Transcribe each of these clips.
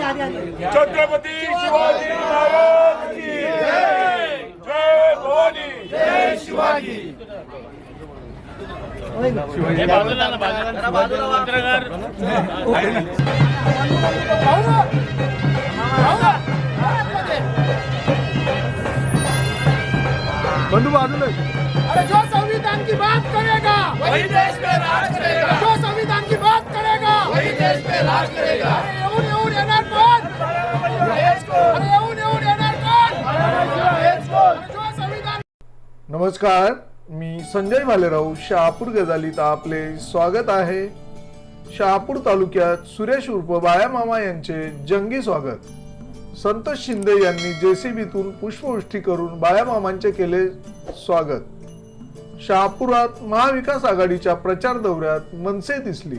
छत्रपती शिवाजी महाराज की जय. भवानी. जय शिवाजी. बाजूला बाजूला अरे जो संविधान की बात करेगा वही देश पे राज करेगा. जो संविधान की बात करेगा वही देश पे राज करेगा. अरे येऊन येऊन येणार कोण? अरे येऊन येऊन येणार कोण? अरे जो संविधान नमस्कार मी संजय भालेराव शहापूर गजालीत आपले स्वागत आहे. शहापूर तालुक्यात सुरेश उर्फ बाया मामा यांचे जंगी स्वागत. संतोष शिंदे यांनी जेसीबीतून पुष्पवृष्टी करून बायामामांचे केले स्वागत. शहापुरात महाविकास आघाडीच्या प्रचार दौऱ्यात मनसे दिसली.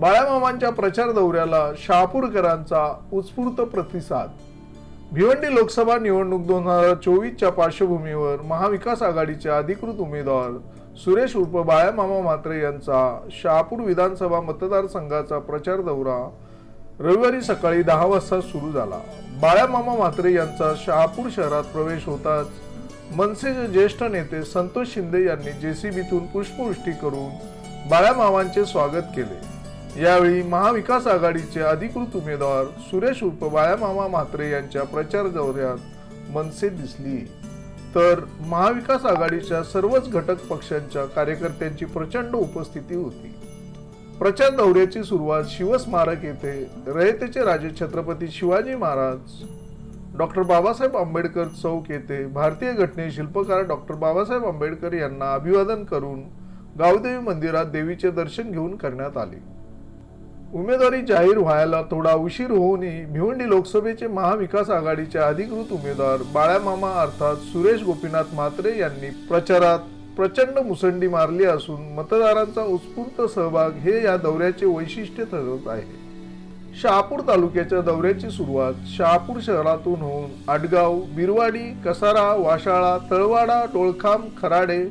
बाळामामांच्या प्रचार दौऱ्याला शहापूरकरांचा उत्स्फूर्त प्रतिसाद. भिवंडी लोकसभा निवडणूक दोन हजार चोवीसच्या पार्श्वभूमीवर महाविकास आघाडीचे अधिकृत उमेदवार सुरेश उर्फ बाळामामा म्हात्रे यांचा शहापूर विधानसभा मतदारसंघाचा प्रचार दौरा रविवारी सकाळी दहा वाजता सुरू झाला. बाळ्यामामा म्हात्रे यांचा शहापूर शहरात प्रवेश होताच मनसेचे ज्येष्ठ नेते संतोष शिंदे यांनी जेसीबीतून पुष्पवृष्टी करून बाळ्यामामांचे स्वागत केले. यावेळी महाविकास आघाडीचे अधिकृत उमेदवार सुरेश उर्फ बाळ्यामामा म्हात्रे यांच्या प्रचार दौऱ्यात मनसे दिसली. तर महाविकास आघाडीच्या सर्वच घटक पक्षांच्या कार्यकर्त्यांची प्रचंड उपस्थिती होती. प्रचार दौऱ्याची सुरुवात शिवस्मारक येथे रयतेचे राजे छत्रपती शिवाजी महाराज डॉक्टर बाबासाहेब आंबेडकर चौक येथे भारतीय घटने शिल्पकार डॉक्टर बाबासाहेब आंबेडकर यांना अभिवादन करून गावदेवी मंदिरात देवीचे दर्शन घेऊन करण्यात आले. उमेदवारी जाहीर व्हायला थोडा उशीर होऊनही भिवंडी लोकसभेचे महाविकास आघाडीचे अधिकृत उमेदवार बाळामामा अर्थात सुरेश गोपीनाथ म्हात्रे यांनी प्रचारात प्रचंड मुसंडी मारली असून मतदारांचा उत्स्फूर्त सहभाग हे या दौऱ्याचे वैशिष्ट्य ठरत आहे. शहापूर तालुक्याच्या दौऱ्याची सुरुवात शहापूर शहरातून होऊन आडगाव बिरवाडी कसारा वाशाळा तळवाडा टोळखाम खराडे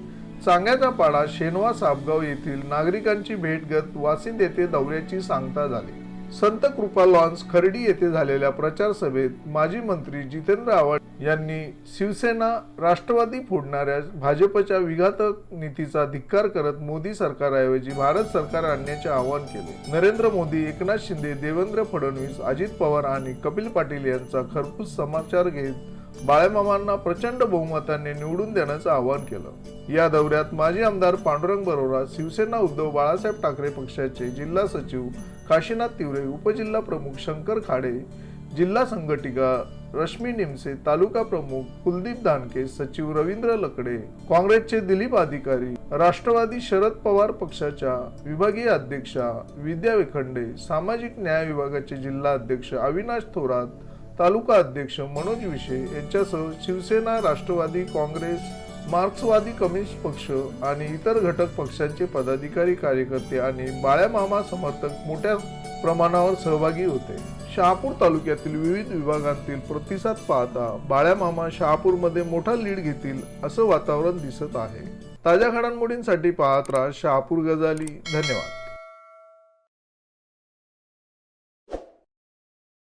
चांग्याचा पाडा शेनवा सापगाव येथील नागरिकांची भेट घेत वासिंद येथे दौऱ्याची सांगता झाली. संत कृपा लॉन्स खर्डी येथे झालेल्या प्रचार सभेत माजी मंत्री जितेंद्र आव्हाड यांनी शिवसेना राष्ट्रवादी फोडणाऱ्या भाजपच्या विघातक नीतीचा धिक्कार करत मोदी सरकारऐवजी भारत सरकार आणण्याचे आवाहन केले. नरेंद्र मोदी एकनाथ शिंदे देवेंद्र फडणवीस अजित पवार आणि कपिल पाटील यांचा खरपूस समाचार घेत बाळेमामांना प्रचंड बहुमताने निवडून देण्याचं आवाहन केलं. या दौऱ्यात माजी आमदार पांडुरंग बरोरा शिवसेना उद्धव बाळासाहेब ठाकरे पक्षाचे जिल्हा सचिव काशीनाथ तिवरे उपजिल्हा प्रमुख शंकर खाडे जिल्हा संघटिका रश्मी निमसे तालुका प्रमुख कुलदीप दानके सचिव रवींद्र लकडे काँग्रेसचे दिलीप अधिकारी राष्ट्रवादी शरद पवार पक्षाच्या विभागीय अध्यक्षा विद्या वेखंडे सामाजिक न्याय विभागाचे जिल्हा अध्यक्ष अविनाश थोरात तालुका अध्यक्ष मनोज विशे यांच्यासह शिवसेना राष्ट्रवादी काँग्रेस मार्क्सवादी कम्युनिस्ट पक्ष आणि इतर घटक पक्षांचे पदाधिकारी कार्यकर्ते आणि बाळ्यामामा समर्थक मोठ्या प्रमाणावर सहभागी होते. शहापूर तालुक्यातील विविध विभागांतील प्रतिसाद पाहता बाळ्यामामा शहापूरमध्ये मोठा लीड घेतील असं वातावरण दिसत आहे. ताज्या घडामोडींसाठी पाहत राहा शहापूर गजाली. धन्यवाद.